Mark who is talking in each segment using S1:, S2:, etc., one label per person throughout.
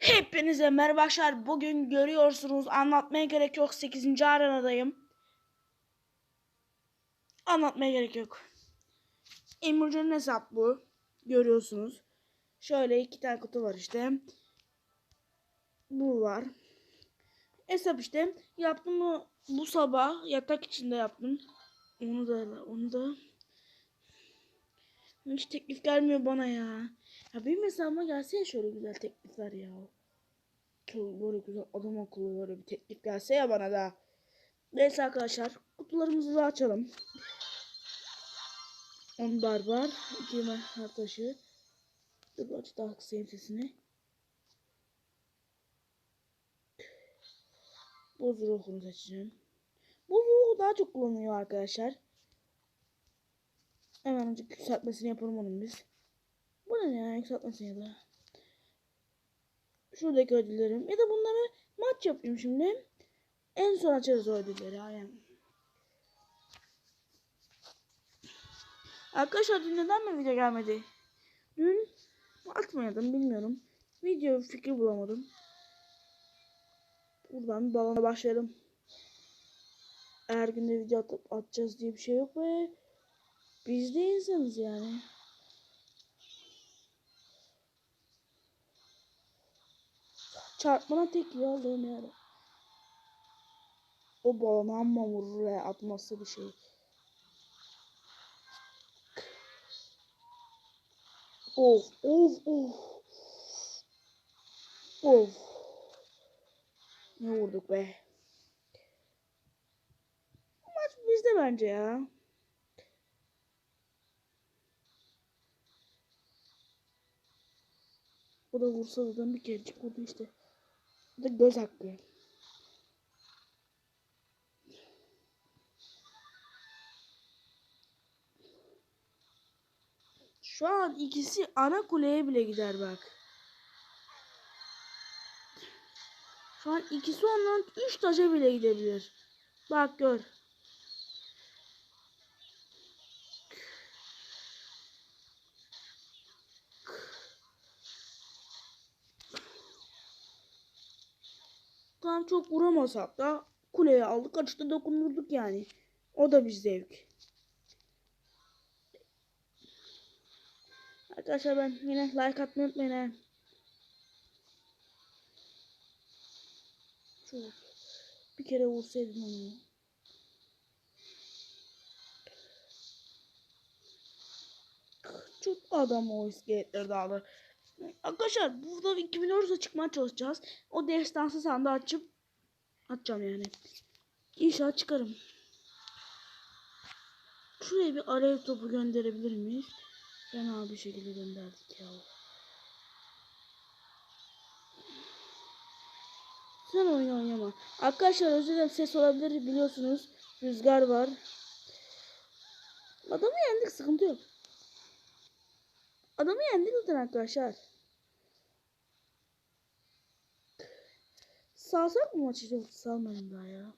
S1: Hepinize merhaba arkadaşlar. Bugün görüyorsunuz anlatmaya gerek yok. 8. arenadayım. Anlatmaya gerek yok. Emircan'ın hesap bu. Görüyorsunuz. Şöyle iki tane kutu var işte. Bu var. Hesap işte. Yaptım mı bu sabah yatak içinde yaptım. Onu da onu da hiç teklif gelmiyor bana ya. Ya benim hesabıma gelse ya şöyle güzel teklifler ya. Çok böyle güzel adam akıllı böyle bir teklif gelse ya bana da. Neyse arkadaşlar kutularımızı da açalım. 10 barbar, 2 mehter taşı. Dur aç daha kısayım sesini. Boz ruhunu seçeceğim. Boz ruhu daha çok kullanılıyor arkadaşlar. Hemen önce yükseltmesini yapalım onun biz. Bu ne ya yükseltmesini ya da. Şuradaki ödüllerim. Ya da bunları maç yapayım şimdi. En son açarız o ödülleri. Yani. Arkadaşlar dün neden mi video gelmedi? Dün atmayadım bilmiyorum. Video fikri bulamadım. Buradan bir balona başlayalım. Her gün de video atıp atacağız diye bir şey yok be. Biz de insanız yani. Çarpmana tek ya Allah'ım yarabbim. O balonu amma vurur atması bir şey. Of of of. Of. Ne vurduk be. Maç bizde bence ya. O da vursa zaten bir kerecik vurdu işte. Bu da göz hakkı. Şu an ikisi ana kuleye bile gider bak. Şu an ikisi ondan üç taşa bile gidebilir. Bak gör. Tam çok vuramasak da kuleye aldık açıkta dokundurduk yani. O da bir zevk. Arkadaşlar ben yine like atmayı unutmayın. he. Bir kere vursaydım onu. Çok adam o iskeletleri dağılır. Arkadaşlar burada 2000 orası çıkmaya çalışacağız. O destansı sandığı açıp atacağım yani. İnşallah çıkarım. Şuraya bir alev topu gönderebilir miyiz? Fena bir şekilde gönderdik ya. Sen oyun oynama. Arkadaşlar özür dilerim ses olabilir biliyorsunuz. Rüzgar var. Adamı yendik sıkıntı yok. Adamı yendik zaten arkadaşlar. Salsak mı maçı? Yok salmadım daha ya.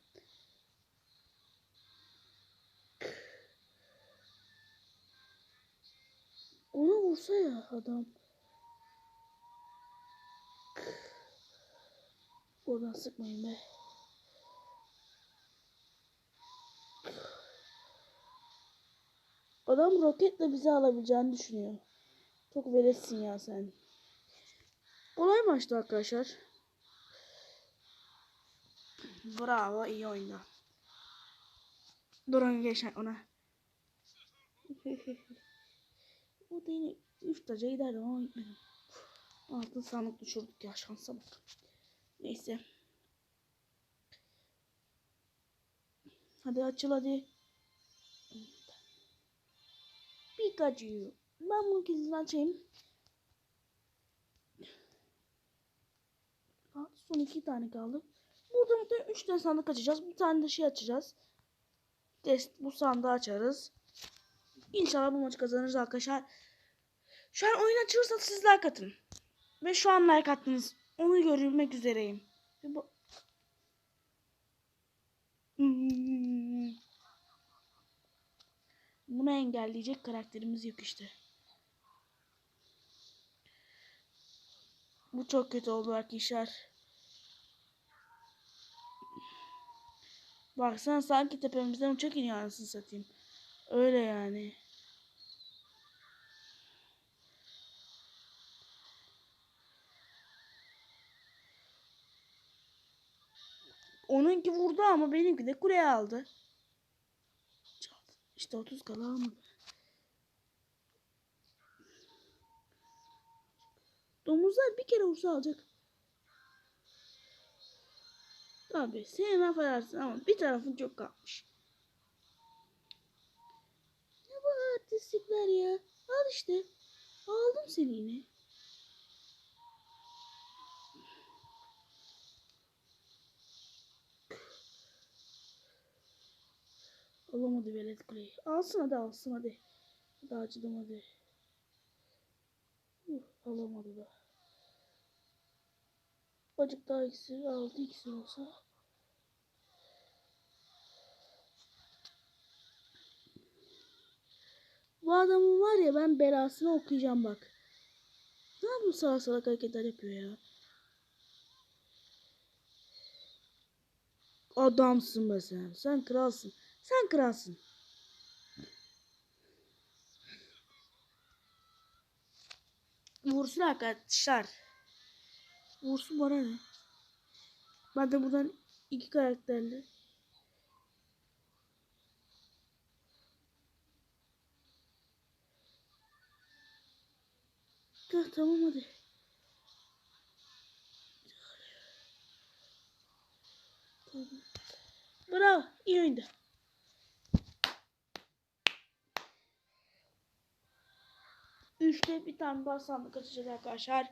S1: Ona vursa ya adam. Oradan sıkmayın be. Adam roketle bizi alabileceğini düşünüyor. Çok veletsin ya sen. Kolay maçtı arkadaşlar. Bravo iyi oyunda. Durun geçen ona. o da yine 3 taca giderdi ama. Altın sandık düşürdük ya şansa bak. Neyse. Hadi açıl hadi. Pikachu. Ben bunu gizli açayım. Son iki tane kaldı. Burada muhtemelen üç tane sandık açacağız. Bir tane de şey açacağız. Test bu sandığı açarız. İnşallah bu maçı kazanırız arkadaşlar. Şu an oyun açılırsa siz like atın. Ve şu an like attınız. Onu görmek üzereyim. Bu... Hmm. Bunu engelleyecek karakterimiz yok işte. Bu çok kötü oldu arkadaşlar. Baksana sanki tepemizden uçak iniyor anasını satayım. Öyle yani. Onunki vurdu ama benimki de kuleye aldı. İşte 30 kala almadı. Domuzlar bir kere vursa alacak. Tabi sen affedersin ama bir tarafın çok kalmış. Ne bu artistlikler ya? Al işte. Aldım seni yine. Alamadı velet kuleyi. Alsın hadi alsın hadi. Hadi acıdım hadi. Uh, alamadı da. Acık daha iksir aldı iksir olsa. Bu adamın var ya ben belasını okuyacağım bak. Ne yapıyor salak salak hareketler yapıyor ya. Adamsın be sen. Sen kralsın. Sen kralsın. Vursun arkadaşlar. Vursun bana ne? Ben de buradan iki karakterli. Heh, tamam hadi. Tamam. Bravo. iyi oyundu. Üçte bir tane daha sandık arkadaşlar.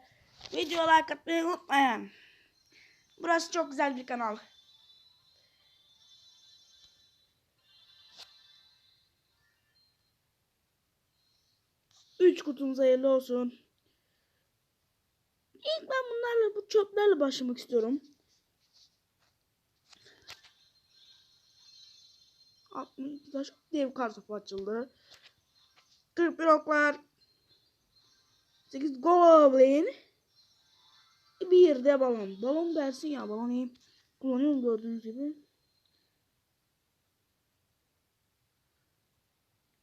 S1: Video like atmayı unutmayın. Burası çok güzel bir kanal. Üç kutumuz hayırlı olsun. İlk ben bunlarla bu çöplerle başlamak istiyorum. 62 taş dev kartopu açıldı. 41 oklar. 8 goblin. Bir de balon. Balon versin ya balon iyi. Kullanıyorum gördüğünüz gibi.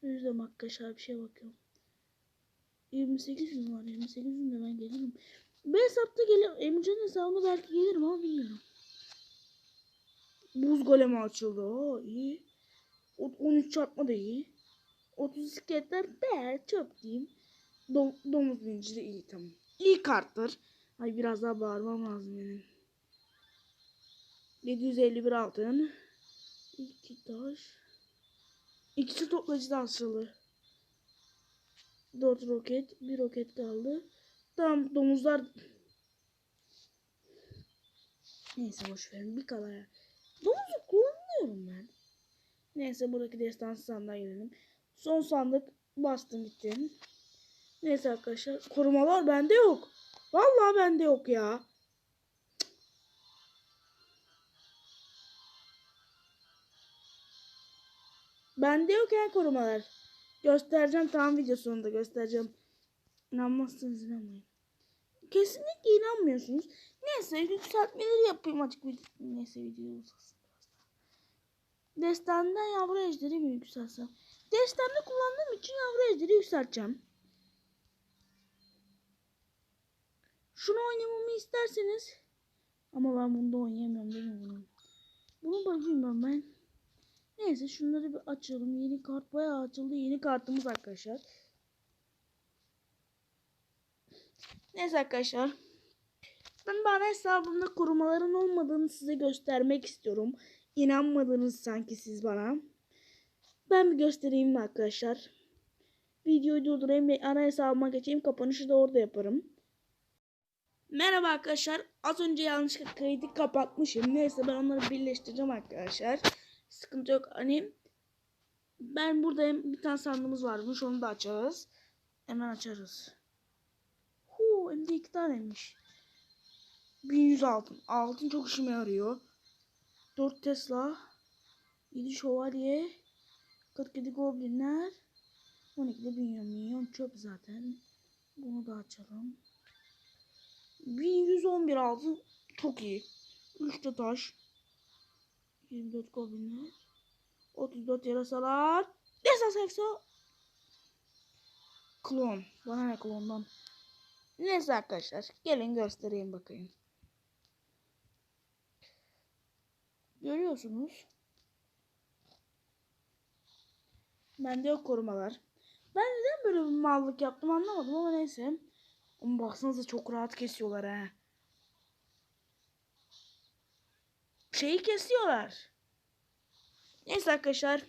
S1: Yüzde arkadaşlar bir şey bakıyorum. 28 gün var. 28 günde ben gelirim. Ben hesapta gelirim. Emre'nin hesabına belki gelirim ama bilmiyorum. Buz golemi açıldı. Oo, iyi. O- 13 çarpma da iyi. 30 isketler be çöp diyeyim. Dom domuz binci de iyi tamam. İyi karttır. Ay biraz daha bağırmam lazım benim. 751 altın. 2 taş. İkisi toplayıcı da asılı. 4 roket. 1 roket kaldı. Tamam domuzlar. Neyse boş verin bir kala ya. Domuzu kullanıyorum ben. Neyse buradaki destansı sandığa gelelim. Son sandık bastım gittim. Neyse arkadaşlar korumalar bende yok. Vallahi bende yok ya. Bende yok ya korumalar. Göstereceğim tam video sonunda göstereceğim. İnanmazsanız inanmayın. Kesinlikle inanmıyorsunuz. Neyse yükseltmeleri yapayım açık video. Neyse video uzasın. Destandan yavru ejderi mi yükseltsem? Destanda kullandığım için yavru ejderi yükselteceğim. Şunu oynamamı isterseniz. Ama ben bunda oynayamıyorum değil mi bunu? Bunu bakayım ben ben. Neyse şunları bir açalım. Yeni kart bayağı açıldı. Yeni kartımız arkadaşlar. Neyse arkadaşlar. Ben bana hesabımda korumaların olmadığını size göstermek istiyorum. İnanmadınız sanki siz bana. Ben bir göstereyim mi arkadaşlar. Videoyu durdurayım ve ana hesabıma geçeyim. Kapanışı da orada yaparım. Merhaba arkadaşlar. Az önce yanlışlıkla kaydı kapatmışım. Neyse ben onları birleştireceğim arkadaşlar. Sıkıntı yok. Hani ben buradayım. Bir tane sandığımız varmış. Onu da açarız. Hemen açarız. Huu hem de iki taneymiş. 1100 altın. Altın çok işime yarıyor. 4 Tesla. 7 şövalye. 47 goblinler. 12 de milyon milyon çöp zaten. Bunu da açalım. 1111 altın çok iyi. 3 de taş. 24 goblinler. 34 yarasalar. Desans efso. Klon. Bana ne klondan. Neyse arkadaşlar. Gelin göstereyim bakayım. Görüyorsunuz. Bende yok korumalar. Ben neden böyle bir mallık yaptım anlamadım ama neyse. Ama baksanıza çok rahat kesiyorlar ha. Şeyi kesiyorlar. Neyse arkadaşlar.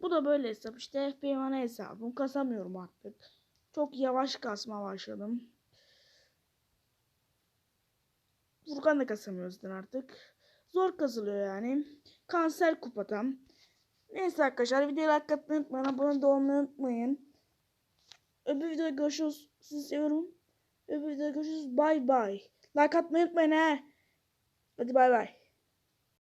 S1: Bu da böyle hesap. İşte FBM hesabım. Kasamıyorum artık. Çok yavaş kasma başladım. Furkan da kasamıyoruz zaten artık. Zor kasılıyor yani. Kanser kupatam. Neyse arkadaşlar videoyu like atmayı unutmayın. Abone olmayı unutmayın. Öbür videoda görüşürüz. Sizi seviyorum. Öbür videoda görüşürüz. Bye bye. Like atmayı unutmayın he. Hadi bay bay.